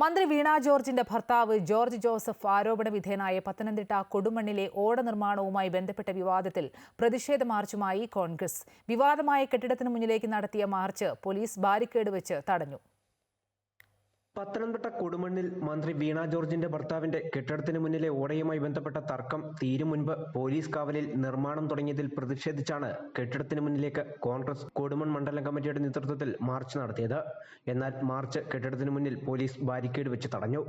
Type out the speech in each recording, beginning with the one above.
മന്ത്രി വീണ ജോർജിന്റെ ഭർത്താവ് ജോർജ് ജോസഫ് ആരോപണ വിധേയനായ പത്തനംതിട്ട കൊടുമണ്ണിലെ ഓട നിർമ്മാണവുമായി ബന്ധപ്പെട്ട വിവാദത്തിൽ പ്രതിഷേധ മാർച്ചുമായി കോൺഗ്രസ്. വിവാദമായ കെട്ടിടത്തിന് മുന്നിലേക്ക് നടത്തിയ മാർച്ച് പോലീസ് ബാരിക്കേഡ് വെച്ച് തടഞ്ഞു. പത്തനംതിട്ട കൊടുമണ്ണിൽ മന്ത്രി വീണ ജോർജിന്റെ ഭർത്താവിന്റെ കെട്ടിടത്തിന് മുന്നിലെ ഓടയുമായി ബന്ധപ്പെട്ട തർക്കം തീരും മുൻപ് പോലീസ് കാവലിൽ നിർമ്മാണം തുടങ്ങിയതിൽ പ്രതിഷേധിച്ചാണ് കെട്ടിടത്തിന് മുന്നിലേക്ക് കോൺഗ്രസ് കൊടുമൺ മണ്ഡലം കമ്മിറ്റിയുടെ നേതൃത്വത്തിൽ മാർച്ച് നടത്തിയത്. എന്നാൽ മാർച്ച് കെട്ടിടത്തിന് മുന്നിൽ പോലീസ് ബാരിക്കേഡ് വെച്ച് തടഞ്ഞു.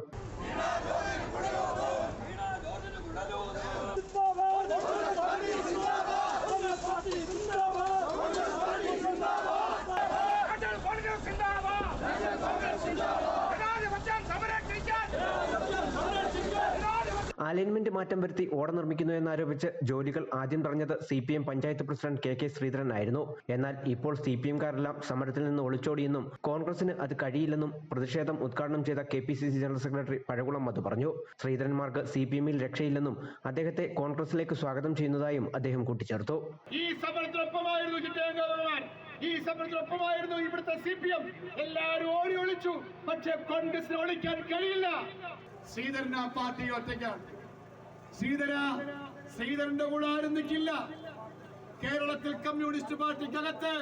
അലൈൻമെന്റ് മാറ്റം വരുത്തി ഓട നിർമ്മിക്കുന്നു എന്നാരോപിച്ച് ജോലികൾ ആദ്യം പറഞ്ഞത് C P M panchayat president K K Sreedharan ആയിരുന്നു എന്നാൽ ഇപ്പോൾ സി പി എംകാരെല്ലാം സമരത്തിൽ നിന്ന് ഒളിച്ചോടിയെന്നും കോൺഗ്രസിന് അത് കഴിയില്ലെന്നും പ്രതിഷേധം ഉദ്ഘാടനം ചെയ്ത K P C C general secretary Pazhakulam Madhu പറഞ്ഞു. ശ്രീധരന്മാർക്ക് സി പി എമ്മിൽ രക്ഷയില്ലെന്നും അദ്ദേഹത്തെ കോൺഗ്രസിലേക്ക് സ്വാഗതം ചെയ്യുന്നതായും അദ്ദേഹം കൂട്ടിച്ചേർത്തു. ഈ സമരത്തിനൊപ്പമായിരുന്നു ഈ സമരത്തിനൊപ്പമായിരുന്നു ഇവിടുത്തെ സി പി എം എല്ലാവരും ഓടി ഒളിച്ചു. പക്ഷെ കോൺഗ്രസിന് ഒളിക്കാൻ കഴിയില്ല. ശ്രീധരൻ ആ പാർട്ടി ഒറ്റയ്ക്കാണ്. ശ്രീധര ശ്രീധരന്റെ കൂടെ ആരും നിൽക്കില്ല. കേരളത്തിൽ കമ്മ്യൂണിസ്റ്റ് പാർട്ടിക്കകത്ത്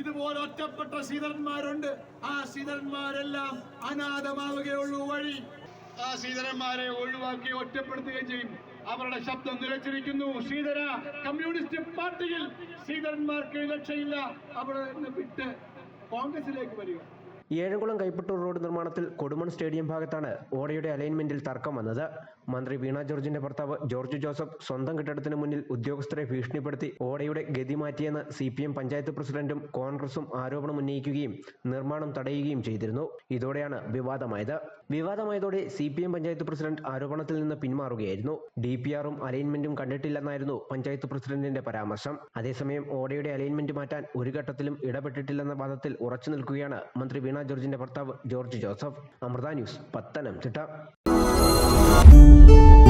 ഇതുപോലെ ഒറ്റപ്പെട്ട ശ്രീധരന്മാരുണ്ട്. ആ ശ്രീധരന്മാരെല്ലാം അനാഥമാവുകയുള്ളൂ വഴി. ആ ശ്രീധരന്മാരെ ഒഴിവാക്കി ഒറ്റപ്പെടുത്തുകയും ചെയ്യും. അവരുടെ ശബ്ദം നിലച്ചിരിക്കുന്നു. ശ്രീധര കമ്മ്യൂണിസ്റ്റ് പാർട്ടിയിൽ ശ്രീധരന്മാർക്ക് രക്ഷയില്ല. അവിടെ നിന്ന് വിട്ട് കോൺഗ്രസിലേക്ക് വരിക. ഏഴുകുളം കൈപ്പട്ടൂർ റോഡ് നിർമ്മാണത്തിൽ കൊടുമൺ സ്റ്റേഡിയം ഭാഗത്താണ് ഓടയുടെ അലൈൻമെന്റിൽ തർക്കം വന്നത്. മന്ത്രി വീണ ജോർജിന്റെ ഭർത്താവ് ജോർജ് ജോസഫ് സ്വന്തം കെട്ടിടത്തിന് മുന്നിൽ ഉദ്യോഗസ്ഥരെ ഭീഷണിപ്പെടുത്തി ഓടയുടെ ഗതി മാറ്റിയെന്ന് സി പി എം പഞ്ചായത്ത് പ്രസിഡന്റും കോൺഗ്രസും ആരോപണം ഉന്നയിക്കുകയും നിർമ്മാണം തടയുകയും ചെയ്തിരുന്നു. ഇതോടെയാണ് വിവാദമായത്. വിവാദമായതോടെ C P M panchayat president ആരോപണത്തിൽ നിന്ന് പിന്മാറുകയായിരുന്നു. ഡി പി ആറും അലൈൻമെന്റും കണ്ടിട്ടില്ലെന്നായിരുന്നു പഞ്ചായത്ത് പ്രസിഡന്റിന്റെ പരാമർശം. അതേസമയം ഓടയുടെ അലൈൻമെന്റ് മാറ്റാൻ ഒരു ഘട്ടത്തിലും ഇടപെട്ടിട്ടില്ലെന്ന വാദത്തിൽ ഉറച്ചു നിൽക്കുകയാണ് മന്ത്രി വീണ ജോർജിന്റെ ഭർത്താവ് George Joseph. Amrita news Pathanamthitta. Thank you.